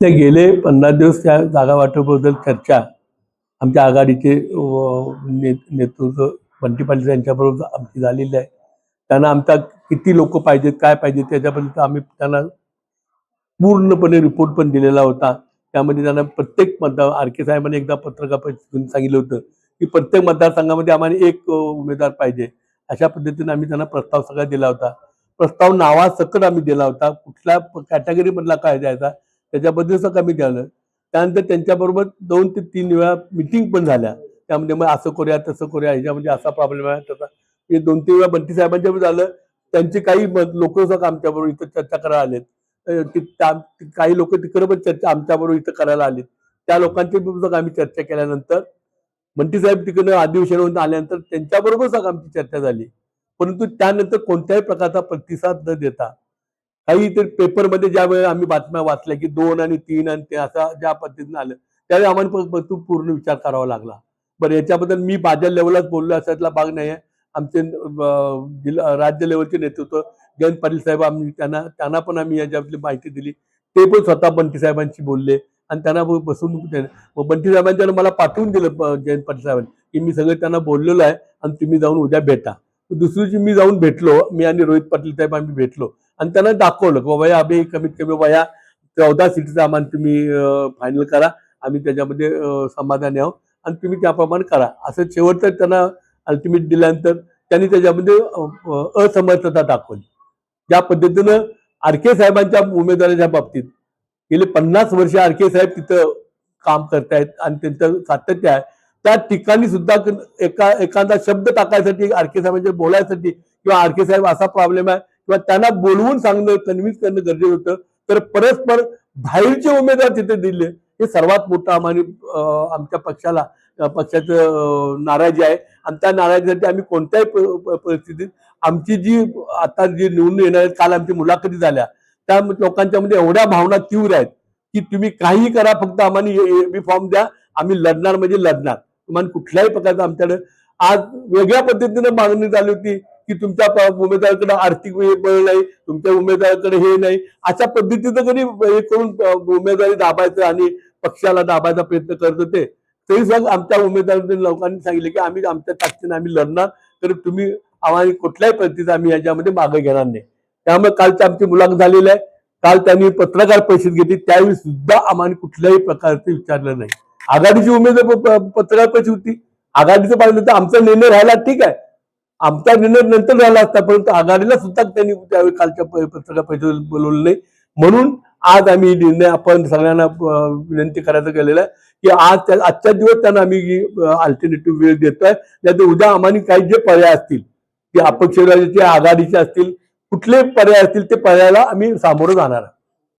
ते गेले पन्नास दिवस त्या जागा वाटपाबद्दल चर्चा. आमच्या आघाडीचे ने नेतृत्व बंटी पाटील यांच्याबरोबर आमची झालेली आहे. त्यांना आमचा किती लोक पाहिजेत काय पाहिजे त्याच्याबद्दल आम्ही त्यांना पूर्णपणे रिपोर्ट पण दिलेला होता. त्यामध्ये त्यांना प्रत्येक मतदार आर के साहेबांनी एकदा पत्रकार घेऊन सांगितलं होतं की प्रत्येक मतदारसंघामध्ये आम्हाला एक उमेदवार पाहिजे. अशा पद्धतीने आम्ही त्यांना प्रस्ताव सगळा दिला होता. प्रस्ताव नावासकट आम्ही दिला होता. कुठल्या कॅटेगरीमधला काय द्यायचा त्याच्याबद्दलच आम्ही द्यालं त्यानंतर त्यांच्याबरोबर दोन ते तीन वेळा मिटिंग पण झाल्या. त्यामध्ये मग असं करूया तसं करूया ह्याच्यामध्ये असा प्रॉब्लेम आहे तसा. हे दोन तीन वेळा बंटी साहेबांच्या झालं. त्यांचे काही लोक आमच्याबरोबर इथं चर्चा करायला आलेत. काही लोक तिकडे पण चर्चा आमच्याबरोबर इथं करायला आलेत. त्या लोकांची आम्ही चर्चा केल्यानंतर बंटी साहेब तिकडनं अधिवेशनावरून आल्यानंतर त्यांच्याबरोबर सगळं आमची चर्चा झाली. परंतु त्यानंतर कोणत्याही प्रकारचा प्रतिसाद न देता काही ते पेपरमध्ये ज्या वेळेला आम्ही बातम्या वाचल्या की दोन आणि तीन आणि ते असा ज्या पद्धतीनं आलं त्यावेळी आम्हाला तू पूर्ण विचार करावा लागला. बरं याच्याबद्दल मी माझ्या लेवललाच बोललो असायला भाग नाही आहे. आमचे जिल्हा राज्य लेवलचे नेतृत्व जयंत पाटील साहेब आम्ही त्यांना त्यांना पण आम्ही याच्याबद्दल माहिती दिली. ते पण स्वतः बंटी साहेबांशी बोलले आणि त्यांना बसून मग बंटी साहेबांच्या मला पाठवून दिलं जयंत पाटील साहेबांनी की मी सगळं त्यांना बोललेलो आहे आणि तुम्ही जाऊन उद्या भेटा. दुसरी दिवशी मी जाऊन भेटलो मी आणि रोहित पाटील साहेब आम्ही भेटलो आणि त्यांना दाखवलं की बाबा या आम्ही कमीत कमी वया चौदा सीटचा आम्हाला तुम्ही फायनल करा. आम्ही त्याच्यामध्ये समाधानी आहोत. आणि तुम्ही त्याप्रमाणे करा. असं शेवटचं त्यांना अल्टिमेट दिल्यानंतर त्यांनी त्याच्यामध्ये असमर्थता दाखवली. ज्या पद्धतीनं आर के साहेबांच्या उमेदवाराच्या बाबतीत गेले पन्नास वर्ष आर के साहेब तिथं काम करतायत आणि त्यांचं सातत्य आहे. त्या ठिकाणी सुद्धा एका एखादा शब्द टाकायसाठी आर के साहेबांच्या बोलायसाठी किंवा आर के साहेब असा प्रॉब्लेम आहे किंवा त्यांना बोलवून सांगणं कन्व्हिन्स करणं गरजेचं होतं. तर परस्पर बाहेरचे उमेदवार तिथे दिले. हे सर्वात मोठं आम्हाला आमच्या पक्षाला पक्षाचं नाराजी आहे. आणि त्या नाराजीसाठी आम्ही कोणत्याही परिस्थितीत आमची जी आता जी निवडून येणार आहेत काल आमची मुलाखती झाल्या. त्या लोकांच्या मध्ये एवढ्या भावना तीव्र आहेत की तुम्ही काही करा फक्त आम्हाला बी फॉर्म द्या. आम्ही लढणार म्हणजे लढणार. तुम्हाला कुठल्याही प्रकारचं आमच्याकडे आज वेगळ्या पद्धतीनं मागणी झाली होती. की तुमच्या उमेदवाराकडे आर्थिक बळ नाही तुमच्या उमेदवाराकडे हे नाही. अशा पद्धतीचं कधी हे करून उमेदवारी दाबायचं आणि पक्षाला दाबायचा प्रयत्न करत होते तरी सुद्धा आमच्या उमेदवार लोकांनी सांगितले की आम्ही आमच्या ताकदीने आम्ही लढणार तर तुम्ही आम्हाला कुठल्याही पद्धतीचं आम्ही याच्यामध्ये मागे घेणार नाही. त्यामुळे कालची आमची मुलाखत झालेली आहे. काल त्यांनी पत्रकार परिषद घेतली त्यावेळी सुद्धा आम्हाला कुठल्याही प्रकारचं विचारलं नाही. आघाडीची उमेदवार प- पत्रकार परिषद होती. आघाडीचं पाहिलं तर आमचा निर्णय राहिला ठीक आहे. आमचा निर्णय नंतर झाला असता परंतु आघाडीला सुद्धा त्यांनी त्यावेळी कालच्या पत्रकार परिषदेत बोलवलं नाही. म्हणून आज आम्ही निर्णय आपण सगळ्यांना विनंती करायचं केलेलं आहे की आज त्या- आजच्या दिवस त्यांना आम्ही अल्टरनेटिव्ह वेळ देतोय. त्यात उद्या आम्हाला काही जे पर्याय असतील ते अपक्ष आघाडीचे असतील कुठले पर्याय असतील ते पर्यायाला आम्ही सामोरं जाणार आहोत.